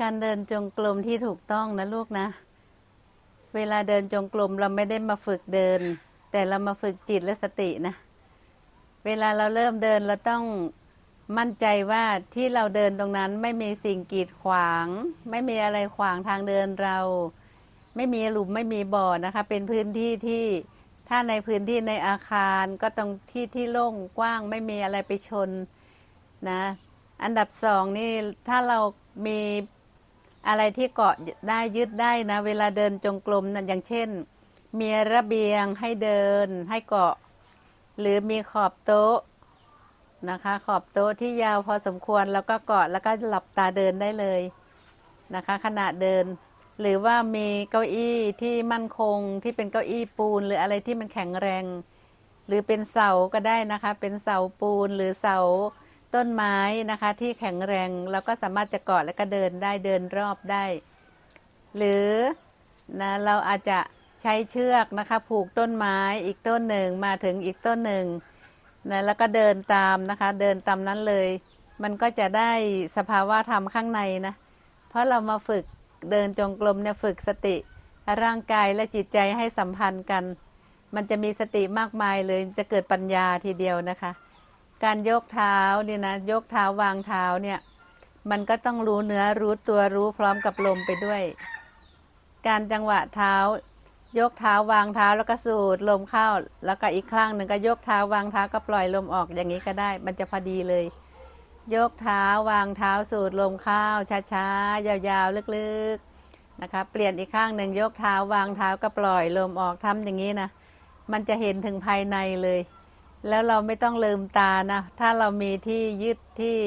การเดินจงกรมที่ถูกต้องนะลูกนะ เวลาเดินจงกรมเราไม่ได้มาฝึกเดิน แต่เรามาฝึกจิตและสตินะ เวลาเราเริ่มเดินเราต้องมั่นใจว่าที่เราเดินตรงนั้นไม่มีสิ่งกีดขวาง ไม่มีอะไรขวางทางเดินเรา ไม่มีหลุมไม่มีบ่อนะคะ เป็นพื้นที่ที่ถ้าในพื้นที่ในอาคารก็ต้องที่ที่โล่งกว้างไม่มีอะไรไปชนนะ อันดับสองนี่ถ้าเรามี อะไรที่เกาะได้ยึดได้นะ เวลาเดินจงกรมนะอย่างเช่น มีระเบียงให้เดินให้เกาะ หรือมีขอบโต๊ะนะคะ ขอบโต๊ะที่ยาวพอสมควรแล้วก็เกาะแล้วก็หลับตาเดินได้เลยนะคะ ขณะเดิน หรือว่ามีเก้าอี้ที่มั่นคงที่เป็นเก้าอี้ปูน หรืออะไรที่มันแข็งแรง หรือเป็นเสาก็ได้นะคะ เป็นเสาปูนหรือเสา ต้นไม้นะคะที่แข็งแรงเราก็สามารถจะเกาะแล้วก็เดินได้เดินรอบได้ หรือนะเราอาจจะใช้เชือกนะคะผูกต้นไม้อีกต้นหนึ่งมาถึงอีกต้นหนึ่งนะแล้วก็เดินตามนะคะเดินตามนั้นเลย มันก็จะได้สภาวะธรรมข้างในนะเพราะเรามาฝึกเดินจงกรมเนี่ยฝึกสติ ร่างกายและจิตใจให้สัมพันธ์กัน มันจะมีสติมากมายเลยจะเกิดปัญญาทีเดียวนะคะ การยกเท้าเนี่ยนะยกเท้าวางเท้าเนี่ยมันก็ต้องรู้เนื้อรู้ตัวรู้พร้อมกับลมไปด้วย การจังหวะเท้า ยกเท้าวางเท้าแล้วก็สูดลมเข้า แล้วก็อีกครั้งหนึ่งก็ยกเท้าวางเท้าก็ปล่อยลมออกอย่างนี้ก็ได้ มันจะพอดีเลย ยกเท้าวางเท้าสูดลมเข้าช้าๆยาวๆลึกๆนะคะเปลี่ยนอีกข้างหนึ่งยกเท้าวางเท้าก็ปล่อยลมออกทำอย่างนี้นะมันจะเห็นถึงภายในเลย แล้วเราไม่ต้องลืมตานะ ถ้าเรามีที่ยึดที่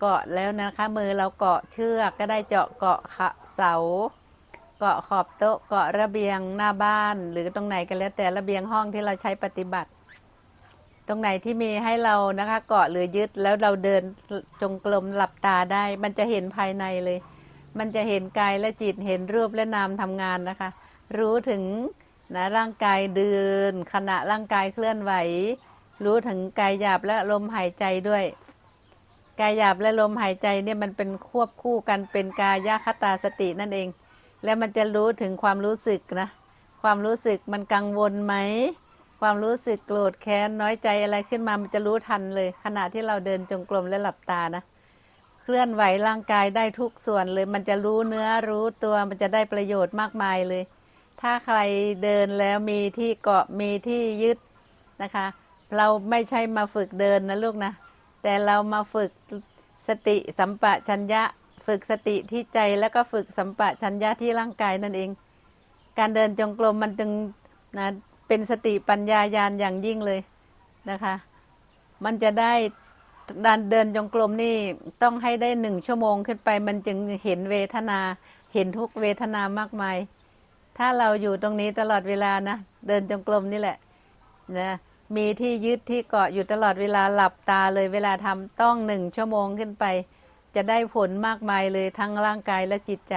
เกาะแล้วนะคะ มือเราเกาะเชือกก็ได้เจาะเกาะเสา เกาะขอบโต๊ะเกาะระเบียงหน้าบ้าน หรือตรงไหนก็แล้วแต่ระเบียงห้องที่เราใช้ปฏิบัติ ตรงไหนที่มีให้เรานะคะ เกาะหรือยึดแล้วเราเดินจงกรมหลับตาได้ มันจะเห็นภายในเลย มันจะเห็นกายและจิตเห็นรูปและนามทำงานนะคะ รู้ถึงนะร่างกายเดินขณะร่างกายเคลื่อนไหว รู้ถึงกายหยาบและลมหายใจด้วย กายหยาบและลมหายใจเนี่ยมันเป็นควบคู่กันเป็นกายคตาสตินั่นเอง แล้วมันจะรู้ถึงความรู้สึกนะ ความรู้สึกมันกังวลไหม ความรู้สึกโกรธแค้นน้อยใจอะไรขึ้นมามันจะรู้ทันเลย ขณะที่เราเดินจงกรมและหลับตานะ เคลื่อนไหวร่างกายได้ทุกส่วนเลย มันจะรู้เนื้อรู้ตัวมันจะได้ประโยชน์มากมายเลย ถ้าใครเดินแล้วมีที่เกาะมีที่ยึดนะคะ เราไม่ใช่มาฝึกเดินนะลูกนะ แต่เรามาฝึกสติสัมปะชัญญะ ฝึกสติที่ใจแล้วก็ฝึกสัมปะชัญญะที่ร่างกายนั่นเอง การเดินจงกรมมันจึงนะเป็นสติปัญญายานอย่างยิ่งเลยนะคะ มันจะได้ดันเดินจงกรมนี่ต้องให้ได้หนึ่งชั่วโมงขึ้นไป มันจึงเห็นเวทนาเห็นทุกเวทนามากมาย ถ้าเราอยู่ตรงนี้ตลอดเวลานะ เดินจงกรมนี่แหละนะ มีที่ยึดที่เกาะอยู่ตลอดเวลาหลับตาเลยเวลาทำต้องหนึ่งชั่วโมงขึ้นไป จะได้ผลมากมายเลยทั้งร่างกายและจิตใจ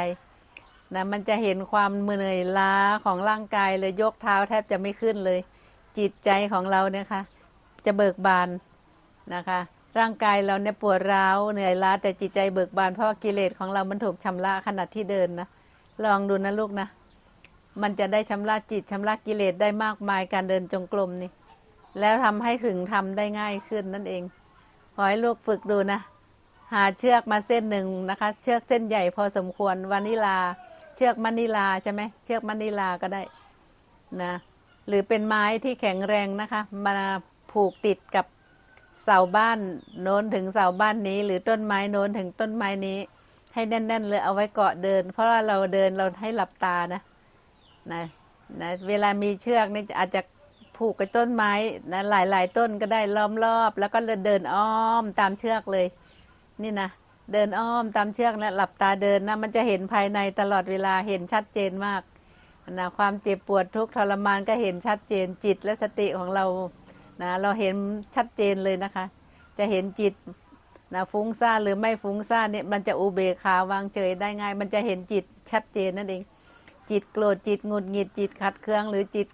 นะมันจะเห็นความเหนื่อยล้าของร่างกายเลยยกเท้าแทบจะไม่ขึ้นเลย จิตใจของเราเนี่ยค่ะจะเบิกบานนะคะ ร่างกายเราเนี่ยปวดร้าวเหนื่อยล้าแต่จิตใจเบิกบานเพราะกิเลสของเรามันถูกชำระขณะที่เดินนะลองดูนะลูกนะ มันจะได้ชำระจิตชำระกิเลสได้มากมายการเดินจงกรมนี่ แล้วทำให้ถึงทำได้ง่ายขึ้นนั่นเอง ขอให้ลูกฝึกดูนะ หาเชือกมาเส้นหนึ่งนะคะ เชือกเส้นใหญ่พอสมควรวานิลา เชือกมะนิลาใช่ไหมเชือกมะนิลาก็ได้นะหรือเป็นไม้ที่แข็งแรงนะคะมาผูกติดกับเสาบ้านโน้นถึงเสาบ้านนี้ หรือต้นไม้โน้นถึงต้นไม้นี้ ให้แน่น ๆ เลยเอาไว้เกาะเดิน เพราะว่าเราเดินเราให้หลับตานะนะนะเวลามีเชือกนี่อาจจะ ผูกกับต้นไม้นะหลาย ๆ ต้นก็ได้ล้อมรอบ แล้วก็เดินอ้อมตามเชือกเลย นี่นะเดินอ้อมตามเชือกนะหลับตาเดินนะมันจะเห็นภายในตลอดเวลาเห็นชัดเจนมากนะความเจ็บปวดทุกข์ทรมานก็เห็นชัดเจนจิตและสติของเรานะเราเห็นชัดเจนเลยนะคะ จะเห็นจิตนะฟุ้งซ่านหรือไม่ฟุ้งซ่านเนี่ยมันจะอุเบกขาวางเฉยได้ง่าย มันจะเห็นจิตชัดเจนนั่นเอง จิตโกรธจิตหงุดหงิดจิตขัดเคืองหรือจิต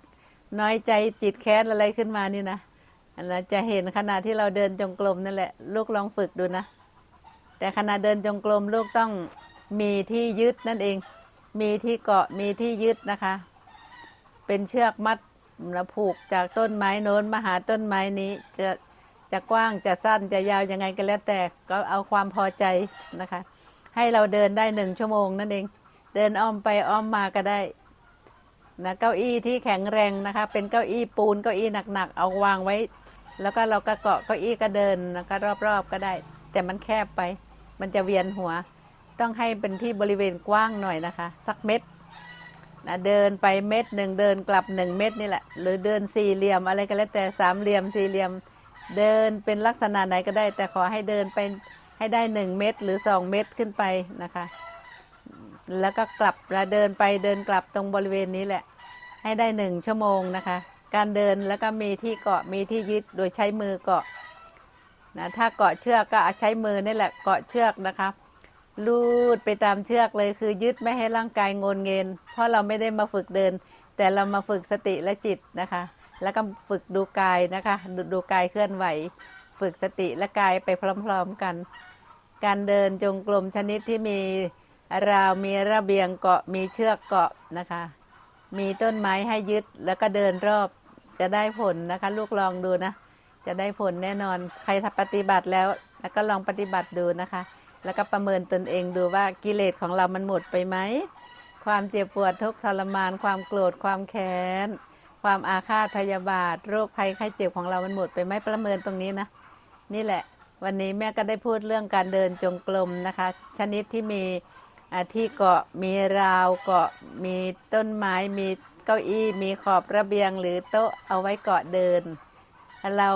น้อยใจจิตแค้นอะไรขึ้นมานี่นะอันนั้นจะเห็นขณะที่เราเดินจงกรมนั่นแหละ ลูกลองฝึกดูนะ แต่ขณะเดินจงกรมลูกต้องมีที่ยึดนั่นเอง มีที่เกาะมีที่ยึดนะคะ เป็นเชือกมัดแล้วผูกจากต้นไม้โน้นมาหาต้นไม้นี้จะจะกว้างจะสั้นจะยาวยังไงก็แล้วแต่ก็เอาความพอใจนะคะ ให้เราเดินได้หนึ่งชั่วโมงนั่นเอง เดินอ้อมไปอ้อมมาก็ได้ นะเก้าอี้ที่แข็งแรงนะคะ เป็นเก้าอี้ปูนเก้าอี้หนักๆ เอาวางไว้ แล้วก็เราก็เกาะเก้าอี้ก็เดินนะคะรอบๆก็ได้ แต่มันแคบไป มันจะเวียนหัว ต้องให้เป็นที่บริเวณกว้างหน่อยนะคะ สักเม็ดนะเดินไปเม็ดหนึ่งเดินกลับหนึ่งเม็ดนี่แหละ หรือเดินสี่เหลี่ยมอะไรก็แล้วแต่สามเหลี่ยมสี่เหลี่ยม เดินเป็นลักษณะไหนก็ได้ แต่ขอให้เดินไปให้ได้หนึ่งเม็ดหรือสองเม็ดขึ้นไปนะคะ แล้วก็กลับแล้วเดินไปเดินกลับตรงบริเวณนี้แหละ ให้ได้หนึ่งชั่วโมงนะคะ การเดินแล้วก็มีที่เกาะมีที่ยึดโดยใช้มือเกาะนะถ้าเกาะเชือกก็ใช้มือนี่แหละเกาะเชือกนะคะลูดไปตามเชือกเลยคือยึดไม่ให้ร่างกายงนเงิน เพราะเราไม่ได้มาฝึกเดิน แต่เรามาฝึกสติและจิตนะคะ แล้วก็ฝึกดูกายนะคะดดูกายเคลื่อนไหว ฝึกสติและกายไปพร้อมๆกัน การเดินจงกรมชนิดที่มี ราวมีระเบียงเกาะมีเชือกเกาะนะคะ มีต้นไม้ให้ยึดแล้วก็เดินรอบจะได้ผลนะคะ ลูกลองดูนะ จะได้ผลแน่นอนใครทำปฏิบัติแล้วแล้วก็ลองปฏิบัติดูนะคะ แล้วก็ประเมินตนเองดูว่ากิเลสของเรามันหมดไปไหมความเจ็บปวดทุกข์ทรมาน ความโกรธความแค้น ความอาฆาตพยาบาท โรคภัยไข้เจ็บของเรามันหมดไปไหมประเมินตรงนี้นะ นี่แหละ วันนี้แม่ก็ได้พูดเรื่องการเดินจงกรมนะคะ ชนิดที่มี ที่เกาะมีราวเกาะมีต้นไม้มีเก้าอี้มีขอบระเบียงหรือโต๊ะเอาไว้เกาะเดิน เรา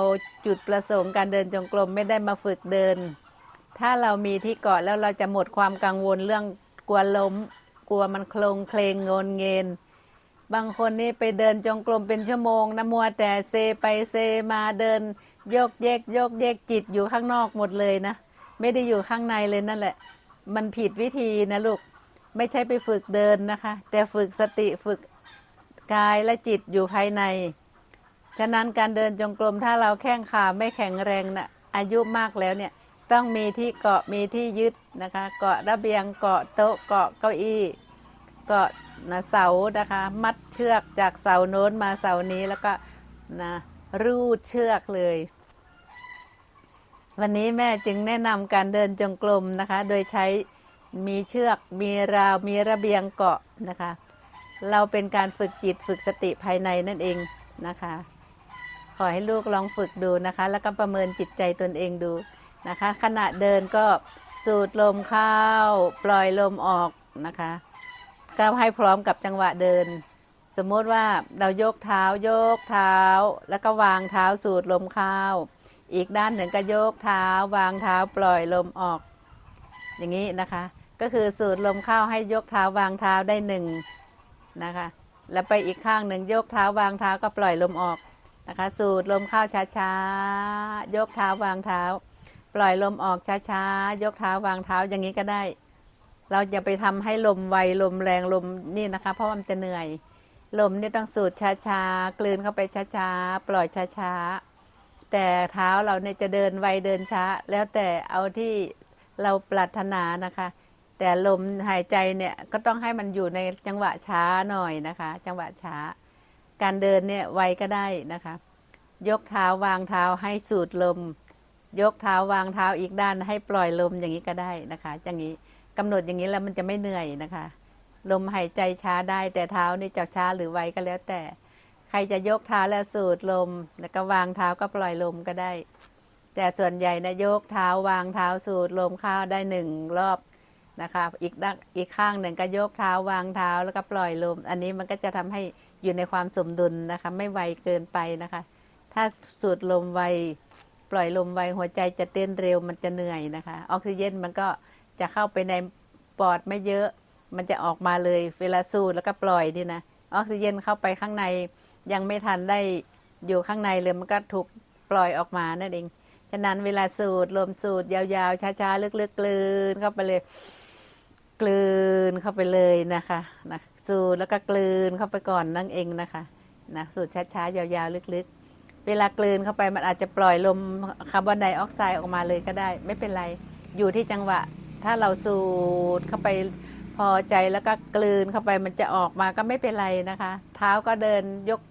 จุดประสงค์การเดินจงกรมไม่ได้มาฝึกเดิน ถ้าเรามีที่เกาะแล้วเราจะหมดความกังวลเรื่องกลัวล้ม กลัวมันโคลงเคลงโงนเงินบางคนนี่ไปเดินจงกรมเป็นชั่วโมงนะมัวแต่เซไปเซมาเดิน โยกเยกโยกเยกจิตอยู่ข้างนอกหมดเลยนะ ไม่ได้อยู่ข้างในเลยนั่นแหละ มันผิดวิธีนะลูก ไม่ใช่ไปฝึกเดินนะคะ แต่ฝึกสติฝึกกายและจิตอยู่ภายใน ฉะนั้นการเดินจงกรมถ้าเราแข้งขาไม่แข็งแรงนะอายุมากแล้วเนี่ยต้องมีที่เกาะมีที่ยึดนะคะ เกาะระเบียงเกาะโต๊ะเกาะเก้าอี้เก็นะเสานะคะ มัดเชือกจากเสาโน้นมาเสานี้แล้วก็นะรูดเชือกเลย วันนี้แม่จึงแนะนำการเดินจงกรมนะคะ โดยใช้มีเชือก มีราว มีระเบียงเกาะนะคะ เราเป็นการฝึกจิตฝึกสติภายในนั่นเองนะคะ ขอให้ลูกลองฝึกดูนะคะ แล้วก็ประเมินจิตใจตนเองดูนะคะ ขณะเดินก็สูดลมเข้า ปล่อยลมออกนะคะก็ให้พร้อมกับจังหวะเดิน สมมติว่าเรายกเท้ายกเท้า แล้วก็วางเท้าสูดลมเข้า อีกด้านหนึ่งก็ยกเท้าวางเท้าปล่อยลมออก อย่างนี้นะคะ ก็คือสูดลมเข้าให้ยกเท้าวางเท้าได้หนึ่งนะคะ แล้วไปอีกข้างหนึ่งยกเท้าวางเท้าก็ปล่อยลมออกนะคะ สูดลมเข้าช้าๆ ยกเท้าวางเท้า ปล่อยลมออกช้าๆ ยกเท้าวางเท้าอย่างนี้ก็ได้ เราอย่าไปทำให้ลมไวลมแรงลมนี่นะคะ เพราะว่ามันจะเหนื่อย ลมนี่ต้องสูดช้าๆ กลืนเข้าไปช้าๆ ปล่อยช้าๆ แต่เท้าเราเนี่ยจะเดินไวเดินช้า แล้วแต่เอาที่เราปรารถนานะคะ แต่ลมหายใจเนี่ยก็ต้องให้มันอยู่ในจังหวะช้าหน่อยนะคะ จังหวะช้า การเดินเนี่ยไวก็ได้นะคะ ยกเท้าวางเท้าให้สูดลม ยกเท้าวางเท้าอีกด้านให้ปล่อยลมอย่างนี้ก็ได้นะคะอย่างนี้กำหนดอย่างนี้แล้วมันจะไม่เหนื่อยนะคะ ลมหายใจช้าได้แต่เท้านี่จะช้าหรือไวก็แล้วแต่ ใครจะยกเท้าแล้วสูดลม แล้วก็วางเท้าก็ปล่อยลมก็ได้ แต่ส่วนใหญ่นะยกเท้าวางเท้าสูดลมเข้าได้หนึ่งรอบนะคะอีกด้านอีกข้างหนึ่งก็ยกเท้าวางเท้าแล้วก็ปล่อยลม อันนี้มันก็จะทำให้อยู่ในความสมดุลนะคะ ไม่ไวเกินไปนะคะ ถ้าสูดลมไวปล่อยลมไวหัวใจจะเต้นเร็วมันจะเหนื่อยนะคะ ออกซิเจนมันก็จะเข้าไปในปอดไม่เยอะ มันจะออกมาเลยเวลาสูดแล้วก็ปล่อยนี่นะออกซิเจนเข้าไปข้างใน ยังไม่ทันได้อยู่ข้างในเลยมันก็ถูกปล่อยออกมานั่นเอง ฉะนั้นเวลาสูดลมสูดยาวๆ ช้าๆ ลึกๆกลืนเข้าไปเลย กลืนเข้าไปเลยนะคะนะสูดแล้วก็กลืนเข้าไปก่อนนั่นเองนะคะนะสูดช้าๆ ยาวๆ ลึกๆ เวลากลืนเข้าไปมันอาจจะปล่อยลมคาร์บอนไดออกไซด์ออกมาเลยก็ได้ ไม่เป็นไร อยู่ที่จังหวะ ถ้าเราสูดเข้าไป พอใจแล้วก็กลืนเข้าไปมันจะออกมาก็ไม่เป็นไรนะคะ เท้าก็เดินยก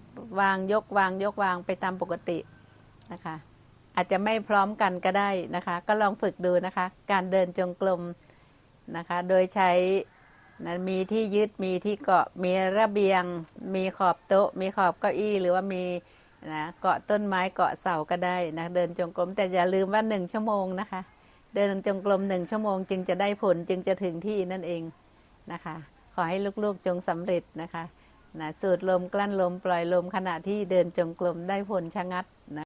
วางยกวางยกวางไปตามปกตินะคะ อาจจะไม่พร้อมกันก็ได้นะคะ ก็ลองฝึกดูนะคะ การเดินจงกรมนะคะ โดยใช้นะมีที่ยึดมีที่เกาะมีระเบียง มีขอบโต๊ะ มีขอบเก้าอี้หรือว่ามีนะเกาะต้นไม้เกาะเสาก็ได้นะเดินจงกรมแต่อย่าลืมว่าหนึ่งชั่วโมงนะคะ เดินจงกรมหนึ่งชั่วโมง จึงจะได้ผลจึงจะถึงที่นั่นเอง นะคะ ขอให้ลูกๆจงสำเร็จนะคะนะสูดลมกลั้นลมปล่อยลมขณะที่เดินจงกรมได้ผลชะงัดนะ